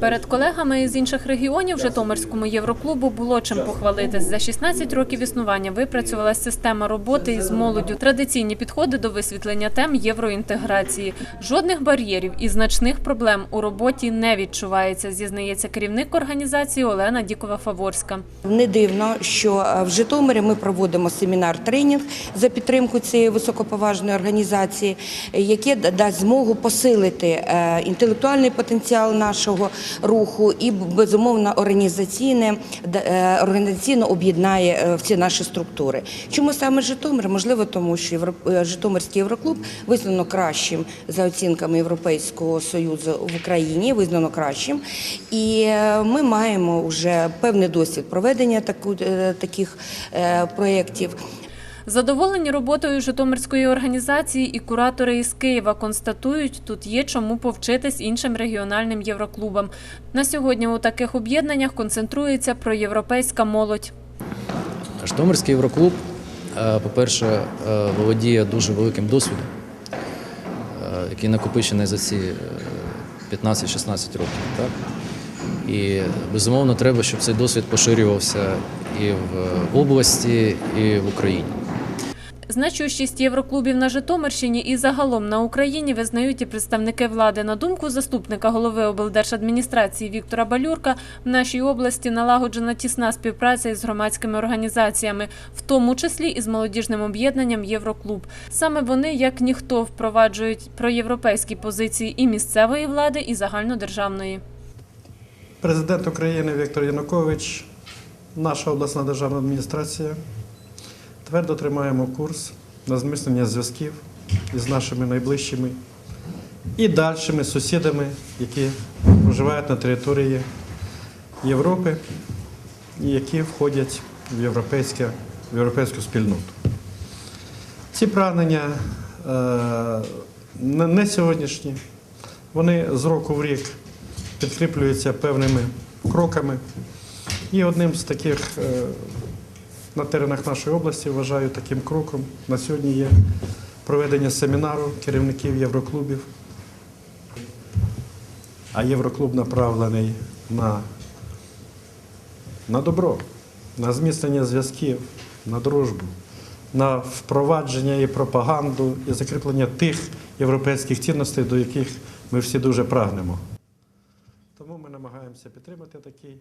Перед колегами із інших регіонів Житомирському Євроклубу було чим похвалитись. За 16 років існування випрацювалася система роботи із молоддю, традиційні підходи до висвітлення тем євроінтеграції. Жодних бар'єрів і значних проблем у роботі не відчувається, зізнається керівник організації Олена Дікова-Фаворська. Не дивно, що е, в Житомирі ми проводимо семінар-тренінг за підтримку цієї високоповажної організації, е, яке дасть змогу посилити е, інтелектуальний потенціал нашого руху і безумовно організаційне е, організаційно об'єднає е, всі наші структури. Чому саме Житомир? Можливо, тому що е, Житомирський євроклуб визнано кращим за оцінками Європейського союзу в Україні, визнано кращим. І ми маємо вже певний досвід проведення таких проєктів. Задоволені роботою Житомирської організації і куратори із Києва констатують, тут є чому повчитись іншим регіональним євроклубам. На сьогодні у таких об'єднаннях концентрується проєвропейська молодь. Житомирський Євроклуб, е, по-перше, е, володіє дуже великим досвідом, е, який накопичений за ці е, 15-16 років. Так? І безумовно треба, щоб цей досвід поширювався і в області, і в Україні. Значущість євроклубів на Житомирщині і загалом на Україні визнають і представники влади. На думку заступника голови облдержадміністрації Віктора Балюрка, в нашій області налагоджена тісна співпраця із громадськими організаціями, в тому числі із молодіжним об'єднанням Євроклуб. Саме вони, як ніхто, впроваджують проєвропейські позиції і місцевої влади, і загальнодержавної. Президент України Віктор Янукович, наша обласна державна адміністрація твердо тримаємо курс на зміцнення зв'язків із нашими найближчими і дальшими сусідами, які проживають на території Європи і які входять в, європейське, в європейську спільноту. Ці прагнення е, не сьогоднішні, вони з року в рік підкріплюються певними кроками. І одним з таких е, на теренах нашої області вважаю таким кроком на сьогодні є проведення семінару керівників євроклубів. А євроклуб направлений на, на добро, на зміцнення зв'язків, на дружбу, на впровадження і пропаганду і закріплення тих європейських цінностей, до яких ми всі дуже прагнемо. Тому ми намагаємося підтримати такий